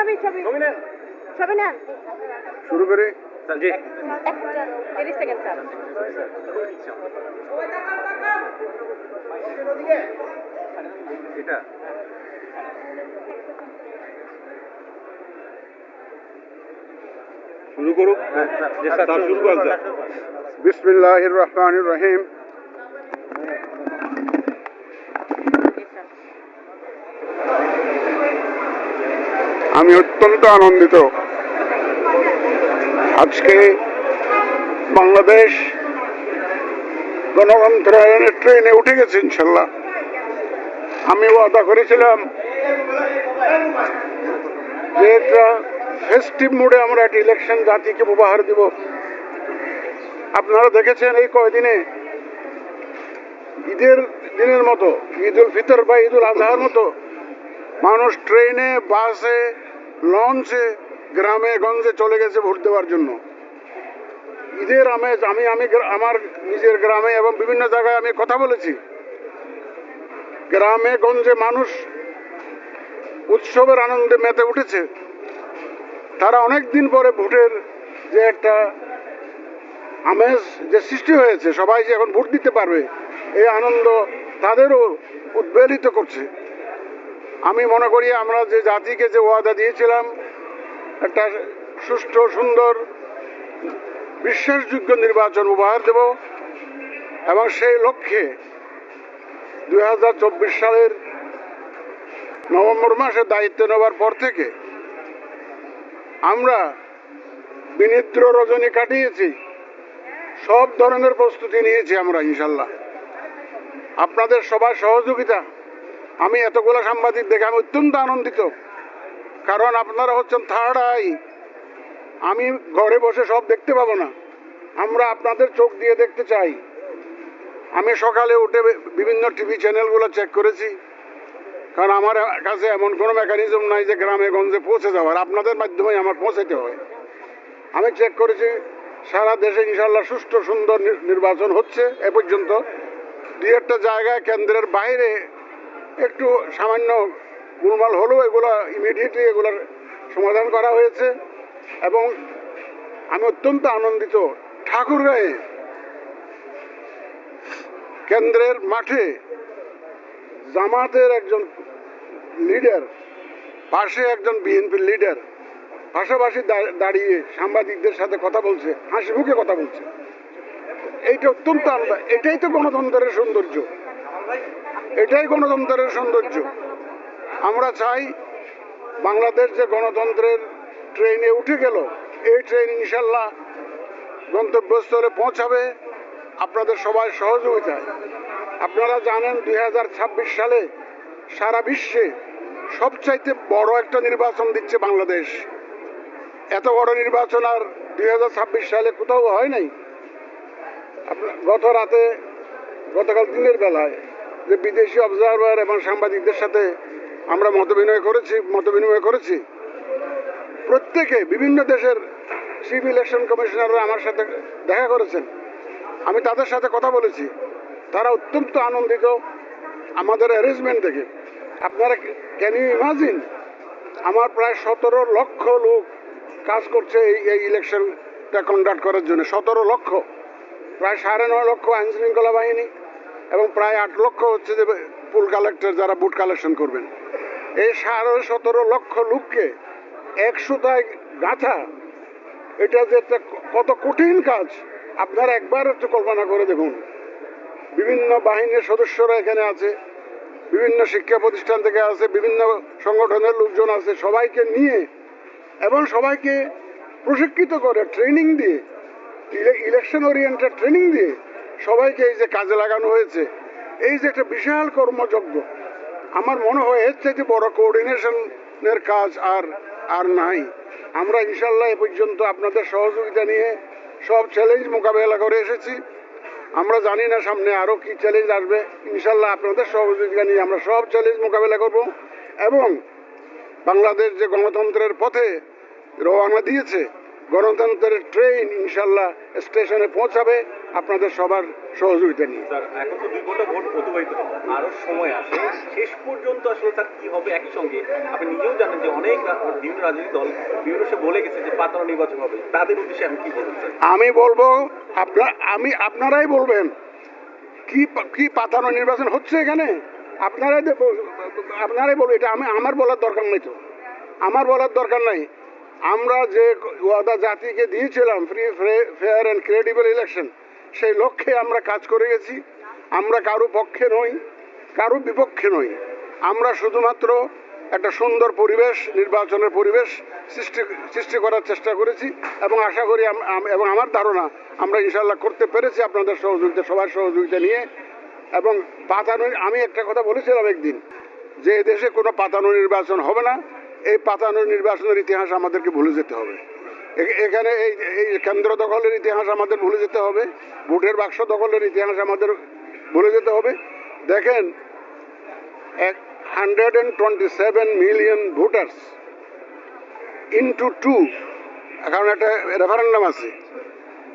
ছবি ছবি। ছবি ছবি নেন। শুরু করে। জি। তিরিশ সেকেন্ড স্যার। এটা। শুরু করুক। হ্যাঁ, স্যার, জি, স্যার, স্যার, শুরু করুন। বিসমিল্লাহির রহমানির রহিম। আমি অত্যন্ত আনন্দিত। আজকে বাংলাদেশ গণতন্ত্রায়নের ট্রেনে উঠে গেছে, ইনশাল্লাহ। আমি ওয়াদা করেছিলাম যে এটা ফেস্টিভ মুডে আমরা একটা ইলেকশন জাতিকে উপহার দিব। আপনারা দেখেছেন এই কয়দিনে ঈদের দিনের মতো ঈদ উল ফিতর বা ঈদ উল আজহার মতো মানুষ ট্রেনে বাসে লঞ্চে, গ্রামে, গঞ্জে চলে গেছে ভোট দেওয়ার জন্য। ঈদের আমেজ, আমি আমি আমার নিজের গ্রামে এবং বিভিন্ন জায়গায় আমি কথা বলেছি। গ্রামে, গঞ্জে মানুষ উৎসবের আনন্দে মেতে উঠেছে। তারা অনেক দিন পরে ভোটের যে একটা আমেজ যে সৃষ্টি হয়েছে, সবাই যে এখন ভোট দিতে পারবে, এই আনন্দ তাদেরও উদ্বেলিত করছে। আমি মনে করি আমরা যে জাতিকে যে ওয়াদা দিয়েছিলাম, একটা সুষ্ঠু, সুন্দর, বিশ্বাসযোগ্য নির্বাচন উপহার দেব এবং সেই লক্ষ্যে দুই হাজার চব্বিশ সালের নভেম্বর মাসে দায়িত্ব নেওয়ার পর থেকে আমরা বিনিদ্র রজনী কাটিয়েছি, সব ধরনের প্রস্তুতি নিয়েছি আমরা ইনশাল্লাহ। আপনাদের সবার সহযোগিতা আমি এতগুলো সাংবাদিক দেখে আমি অত্যন্ত আনন্দিত। কারণ আপনারা হচ্ছেন থার্ড আই আমি ঘরে বসে সব দেখতে পাবো না। আমরা আপনাদের চোখ দিয়ে দেখতে চাই। আমি সকালে উঠে বিভিন্ন টিভি চ্যানেলগুলো চেক করেছি। কারণ আমার কাছে এমন কোনো মেকানিজম নাই যে গ্রামে, গঞ্জে পৌঁছে যাওয়ার। আপনাদের মাধ্যমে আমার পৌঁছাতে হয়। আমি চেক করেছি, সারা দেশে ইনশাল্লাহ সুষ্ঠু, সুন্দর নির- নির্বাচন হচ্ছে এ পর্যন্ত। দু একটা জায়গায় কেন্দ্রের বাইরে একটু সামান্য গুলমাল হলেও এগুলো ইমিডিয়েটলি এগুলোর সমাধান করা হয়েছে। এবং আমি অত্যন্ত আনন্দিত ঠাকুরগাঁয়ে কেন্দ্রের মাঠে জামাতের একজন লিডার পাশে একজন বিএনপির লিডার পাশাপাশি দাঁড়িয়ে সাংবাদিকদের সাথে কথা বলছে, হাসি মুখে কথা বলছে। এইটা অত্যন্ত আলাদা এটাই তো গণতন্ত্রের সৌন্দর্য। এটাই গণতন্ত্রের সৌন্দর্য। আমরা চাই বাংলাদেশ যে গণতন্ত্রের ট্রেনে উঠে গেল, এই ট্রেন ইনশাল্লাহ গন্তব্যস্থলে পৌঁছাবে। আপনাদের সবাই সহযোগিতায় আপনারা জানেন দুই হাজার ছাব্বিশ সালে সারা বিশ্বে সবচাইতে বড় একটা নির্বাচন দিচ্ছে বাংলাদেশ। এত বড় নির্বাচন আর দুই হাজার ছাব্বিশ সালে কোথাও হয় নাই। গত রাতে গতকাল দিনের বেলায় যে বিদেশি অবজারভার এবং সাংবাদিকদের সাথে আমরা মতবিনিময় করেছি মতবিনিময় করেছি। প্রত্যেকে, বিভিন্ন দেশের চিফ ইলেকশন কমিশনাররা আমার সাথে দেখা করেছেন। আমি তাদের সাথে কথা বলেছি। তারা অত্যন্ত আনন্দিত আমাদের অ্যারেঞ্জমেন্ট দেখে। আপনারা ক্যান ইউ ইমাজিন আমার প্রায় সতেরো লক্ষ লোক কাজ করছে এই এই ইলেকশনটা কন্ডাক্ট করার জন্য। সতেরো লক্ষ। প্রায় সাড়ে নয় লক্ষ আইন শৃঙ্খলা বাহিনী এবং প্রায় আট লক্ষ হচ্ছে যে পুল কালেক্টর যারা বুট কালেকশন করবেন। এই সাড়ে সতেরো লক্ষ লোককে একশোটায় গাঁথা, এটা যে একটা কত কঠিন কাজ, আপনারা একবার একটু কল্পনা করে দেখুন। বিভিন্ন বাহিনীর সদস্যরা এখানে আছে, বিভিন্ন শিক্ষা প্রতিষ্ঠান থেকে আছে, বিভিন্ন সংগঠনের লোকজন আছে, সবাইকে নিয়ে এবং সবাইকে প্রশিক্ষিত করে, ট্রেনিং দিয়ে ইলেকশন ওরিয়েন্টেড ট্রেনিং দিয়ে সবাইকে এই যে কাজে লাগানো হয়েছে, এই যে একটা বিশাল কর্মযজ্ঞ, আমার মনে হয় এর চাইতে বড় কোঅর্ডিনেশনের কাজ আর আর নাই। আমরা ইনশাল্লাহ এ পর্যন্ত আপনাদের সহযোগিতা নিয়ে সব চ্যালেঞ্জ মোকাবেলা করে এসেছি। আমরা জানি না সামনে আরও কি চ্যালেঞ্জ আসবে। ইনশাল্লাহ আপনাদের সহযোগিতা নিয়ে আমরা সব চ্যালেঞ্জ মোকাবেলা করব এবং বাংলাদেশ যে গণতন্ত্রের পথে রওনা দিয়েছে, গণতন্ত্রের ট্রেন ইনশাল্লাহ স্টেশনে পৌঁছাবে। আপনাদের সবার সহযোগিতা নিয়ে। স্যার এখন তো দুই ঘণ্টা ভোট অতিবাহিত আরও সময় আছে। শেষ পর্যন্ত আসলে স্যার কি হবে একই সঙ্গে? আপনি নিজেও জানেন যে অনেক বিভিন্ন রাজনৈতিক দল বিভিন্ন সময় বলে গেছে যে পাতানো নির্বাচন হবে। তাদের উদ্দেশ্যে আমি কি বলব আমি বলব আপনার আমি আপনারাই বলবেন কি কি পাতানো নির্বাচন হচ্ছে এখানে? আপনারাই আপনারাই বলবেন এটা আমি আমার বলার দরকার নেই তো। আমার বলার দরকার নাই। আমরা যে ওয়াদা জাতিকে দিয়েছিলাম free fair and credible election সেই লক্ষ্যে আমরা কাজ করে গেছি। আমরা কারও পক্ষে নই, কারও বিপক্ষে নই। আমরা শুধুমাত্র একটা সুন্দর পরিবেশ, নির্বাচনের পরিবেশ সৃষ্টি সৃষ্টি করার চেষ্টা করেছি এবং আশা করি এবং আমার ধারণা আমরা ইনশাল্লাহ করতে পেরেছি আপনাদের সহযোগিতা, সবার সহযোগিতা নিয়ে। এবং পাতানো, আমি একটা কথা বলেছিলাম একদিন যে দেশে কোনো পাতানো নির্বাচন হবে না। এই পাতানো নির্বাচনের ইতিহাস আমাদেরকে ভুলে যেতে হবে। এখানে এই এই কেন্দ্র দখলের ইতিহাস আমাদের ভুলে যেতে হবে। ভোটের বাক্স দখলের ইতিহাস আমাদের ভুলে যেতে হবে। দেখেন, এক hundred and twenty seven million voters into two কারণ একটা রেফারেন্ডাম আছে।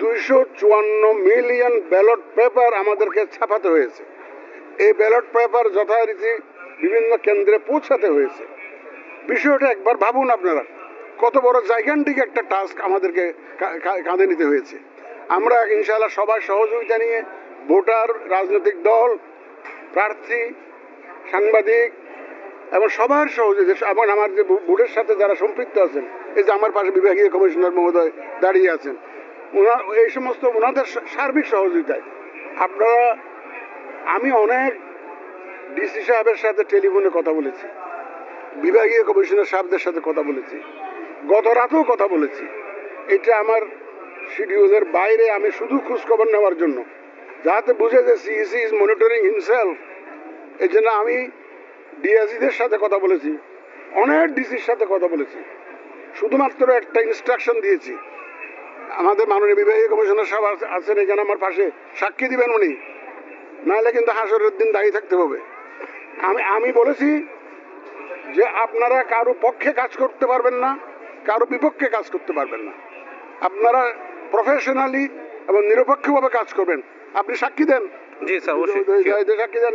দুইশো চুয়ান্ন মিলিয়ন ব্যালট পেপার আমাদেরকে ছাপাতে হয়েছে। এই ব্যালট পেপার যথারীতি বিভিন্ন কেন্দ্রে পৌঁছাতে হয়েছে। বিষয়টা একবার ভাবুন আপনারা, কত বড় জাইগান্টিক একটা টাস্ক আমাদেরকে কাঁধে নিতে হয়েছে। আমরা ইনশাআল্লাহ সবার সহযোগিতা নিয়ে ভোটার, রাজনৈতিক দল, প্রার্থী, সাংবাদিক এবং সবার সহযোগিতা, এবং আমার যে ভোটের সাথে যারা সম্পৃক্ত আছেন, এই যে আমার পাশে বিভাগীয় কমিশনার মহোদয় দাঁড়িয়ে আছেন, ওনার, এই সমস্ত ওনাদের সার্বিক সহযোগিতায় আপনারা, আমি অনেক ডিসি সাহেবের সাথে টেলিফোনে কথা বলেছি, বিভাগীয় কমিশনার সাহেবদের সাথে কথা বলেছি, গত রাতেও কথা বলেছি। এটা আমার শিডিউলের বাইরে, আমি শুধু খোঁজখবর নেওয়ার জন্য। যাতে বুঝে যে সিইসি ইজ মনিটরিং হিমসেলফ এই জন্য আমি ডিএসিদের সাথে কথা বলেছি, অনেক ডিসির সাথে কথা বলেছি। শুধুমাত্র একটা ইনস্ট্রাকশন দিয়েছি। আমাদের মাননীয় বিভাগীয় কমিশনার সাহেব আছেন এখানে আমার পাশে, সাক্ষী দিবেন উনি। নাহলে কিন্তু হাসরের দিন দাঁড়িয়ে থাকতে হবে। আমি আমি বলেছি যে আপনারা কারও পক্ষে কাজ করতে পারবেন না, কারও বিপক্ষে কাজ করতে পারবেন না। আপনারা প্রফেশনালি এবং নিরপেক্ষভাবে কাজ করবেন। আপনি সাক্ষী দেন? জি স্যার সাক্ষী দেন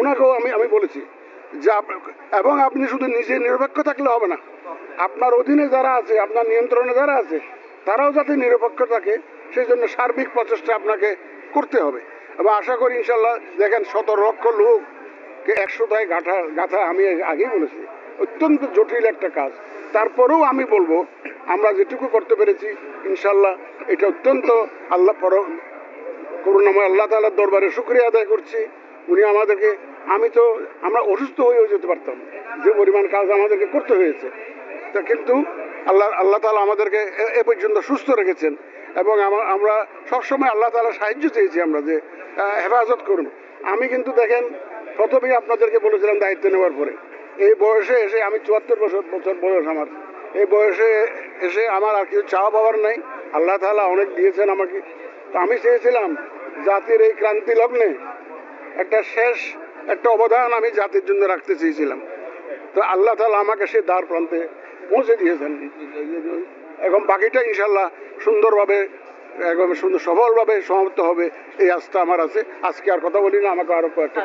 উনাকেও আমি আমি বলেছি যে এবং আপনি শুধু নিজে নিরপেক্ষ থাকলে হবে না। আপনার অধীনে যারা আছে আপনার নিয়ন্ত্রণে যারা আছে তারাও যাতে নিরপেক্ষ থাকে সেই জন্য সার্বিক প্রচেষ্টা আপনাকে করতে হবে। এবং আশা করি ইনশাল্লাহ দেখেন সতেরো লক্ষ লোক একশোটায় গাঁথা গাথা আমি আগেই বলেছি অত্যন্ত জটিল একটা কাজ। তারপরেও আমি বলব আমরা যেটুকু করতে পেরেছি ইনশাল্লাহ এটা অত্যন্ত আল্লাহ পর করুণাময় আল্লাহ তালার দরবারে শুক্রিয়া আদায় করছি। উনি আমাদেরকে, আমি তো, আমরা অসুস্থ হয়েও যেতে পারতাম, যে পরিমাণ কাজ আমাদেরকে করতে হয়েছে। তা কিন্তু আল্লাহ আল্লাহ তালা আমাদেরকে এ- পর্যন্ত সুস্থ রেখেছেন এবং আমা- আমরা সবসময় আল্লাহ তালা সাহায্য চেয়েছি আমরা যে হেফাজত করুন। আমি কিন্তু দেখেন, প্রথমেই আপনাদেরকে বলেছিলাম দায়িত্ব নেওয়ার পরে। এই বয়সে এসে আমি চুয়াত্তর বছর বছর বয়স আমার। এই বয়সে এসে আমার আর কিছু চাওয়া পাওয়ার নাই। আল্লাহ তালা অনেক দিয়েছেন আমাকে। তো আমি চেয়েছিলাম জাতির এই ক্রান্তি লগ্নে একটা শেষ, একটা অবদান আমি জাতির জন্য রাখতে চেয়েছিলাম। তো আল্লাহ তালা আমাকে সে দ্বার প্রান্তে পৌঁছে দিয়েছেন। এখন বাকিটা ইনশাল্লাহ সুন্দরভাবে একদম সুন্দর সফলভাবে সমাপ্ত হবে এই আস্থা আমার আছে। আজকে আর কথা বলি না আমাকে আরও কয়েকটা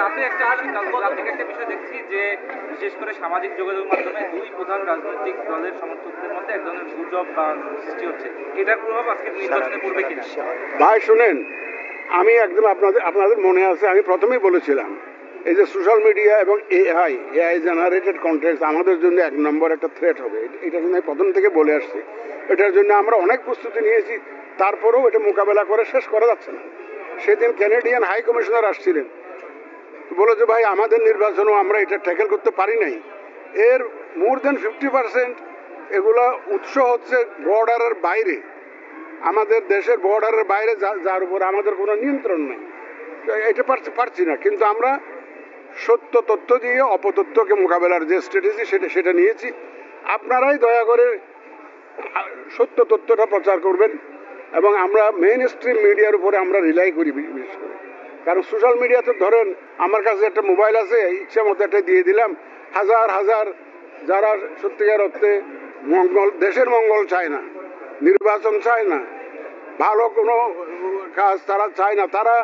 রাতে একটা একটা বিষয় দেখছি যে বিশেষ করে সামাজিক যোগাযোগ মাধ্যমে দুই প্রধান রাজনৈতিক দলের সমর্থকদের মধ্যে এক ধরনের গুজব বা সৃষ্টি হচ্ছে। এটার প্রভাব আজকে নির্বাচনে পড়বে কিনা? ভাই শুনেন আমি একদম আপনাদের আপনাদের মনে আছে আমি প্রথমেই বলেছিলাম এই যে সোশ্যাল মিডিয়া এবং এআই এআই জেনারেটেড কন্টেন্ট আমাদের জন্য এক নম্বর একটা থ্রেট হবে। এটা জন্য আমি প্রথম থেকে বলে আসছি। এটার জন্য আমরা অনেক প্রস্তুতি নিয়েছি। তারপরেও এটা মোকাবেলা করে শেষ করা যাচ্ছে না। সেদিন ক্যানেডিয়ান হাই কমিশনার আসছিলেন। বলে যে, ভাই, আমাদের নির্বাচনও আমরা এটা ট্যাকেল করতে পারি নাই। এর মোর দেন ফিফটি পার্সেন্ট এগুলো উৎস হচ্ছে বর্ডারের বাইরে। আমাদের দেশের বর্ডারের বাইরে যার উপর আমাদের কোনো নিয়ন্ত্রণ নেই। এটা পারছি পারছি না। কিন্তু আমরা সত্য তথ্য দিয়ে, অপতথ্যকে মোকাবেলার যে স্ট্র্যাটেজি সেটা সেটা নিয়েছি। আপনারাই দয়া করে সত্য তথ্যটা প্রচার করবেন এবং আমরা মেইন স্ট্রিম মিডিয়ার উপরে আমরা রিলাই করি বিশেষ করে। কারণ সোশ্যাল মিডিয়াতে ধরেন, আমার কাছে একটা মোবাইল আছে, ইচ্ছা মতো একটা দিয়ে দিলাম। হাজার হাজার যারা সত্যিকার অর্থে মঙ্গল, দেশের মঙ্গল চায় না, নির্বাচন চায় না, ভালো কোনো কাজ তারা চায় না, তারা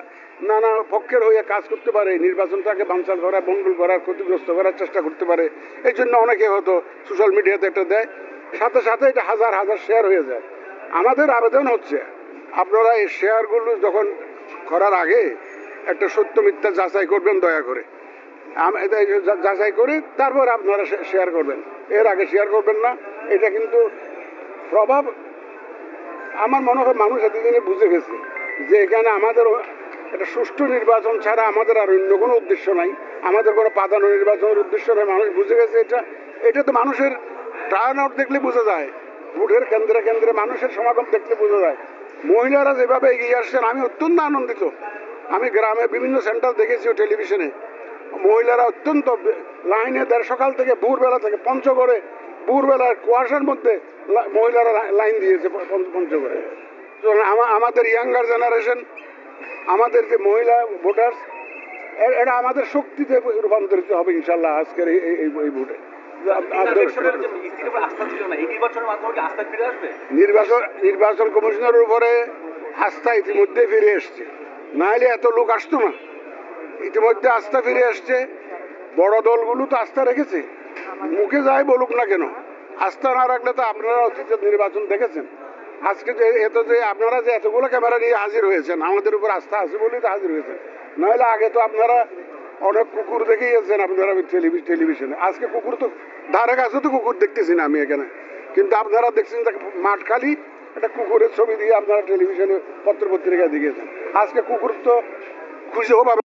নানা পক্ষের হয়ে কাজ করতে পারে নির্বাচনটাকে বাঞ্চাল করা, মঙ্গল করার ক্ষতিগ্রস্ত করার চেষ্টা করতে পারে। এই জন্য অনেকে হয়তো সোশ্যাল মিডিয়াতে একটা দেয়। সাথে সাথে এটা হাজার হাজার শেয়ার হয়ে যায়। আমাদের আবেদন হচ্ছে, আপনারা এই শেয়ারগুলো যখন করার আগে একটা সত্য মিথ্যা যাচাই করবেন দয়া করে। যাচাই করে তারপর আপনারা শেয়ার করবেন। এর আগে শেয়ার করবেন না, এটা কিন্তু প্রভাব আমার মনে হয় মানুষ এতদিনে বুঝে গেছে যে এখানে আমাদের একটা সুষ্ঠু নির্বাচন ছাড়া আমাদের আর অন্য কোনো উদ্দেশ্য নাই। আমাদের কোনো পাতানো নির্বাচনের উদ্দেশ্য নেই, মানুষ বুঝে গেছে এটা। এটা তো মানুষের টার্ন আউট দেখলে বোঝা যায়। ভোটের কেন্দ্রে কেন্দ্রে মানুষের সমাগম দেখলে বোঝা যায়। মহিলারা যেভাবে এগিয়ে আসছেন, আমি অত্যন্ত আনন্দিত। আমি গ্রামে বিভিন্ন সেন্টার দেখেছি টেলিভিশনে। মহিলারা অত্যন্ত লাইনে দেড় সকাল থেকে ভোরবেলা থেকে পঞ্চগড়ে, ভোরবেলার কুয়াশার মধ্যে মহিলারা লাইন দিয়েছে পঞ্চগড়ে। আমাদের ইয়াঙ্গার জেনারেশন, আমাদের যে মহিলা ভোটার্স এটা আমাদের শক্তিতে রূপান্তরিত হবে ইনশাল্লাহ আজকের এই ভোটে। নির্বাচন নির্বাচন কমিশনের উপরে আস্থা ইতিমধ্যে ফিরে এসছে। নাহলে এত লোক আসতো না। ইতিমধ্যে আস্থা ফিরে আসছে বড় দলগুলো তো আস্থা রেখেছে। মুখে যাই বলুক না কেন আস্থা না রাখলে তো আপনারা অতীতের নির্বাচন দেখেছেন। আজকে যে এত যে আপনারা যে এতগুলো ক্যামেরা নিয়ে হাজির হয়েছেন আমাদের উপর আস্থা আছে বলেই তো হাজির হয়েছেন। নাহলে আগে তো আপনারা অনেক কুকুর দেখেই আছেন আপনারা টেলিভি- টেলিভিশনে আজকে কুকুর তো ধারে কাছে তো কুকুর দেখতেছি না আমি এখানে। কিন্তু আপনারা দেখছেন তাকে মাঠ খালি, একটা কুকুরের ছবি দিয়ে আপনারা টেলিভিশনে পত্র পত্রিকায় দিয়েছেন আজকে কুকুর তো খুঁজেও পাবে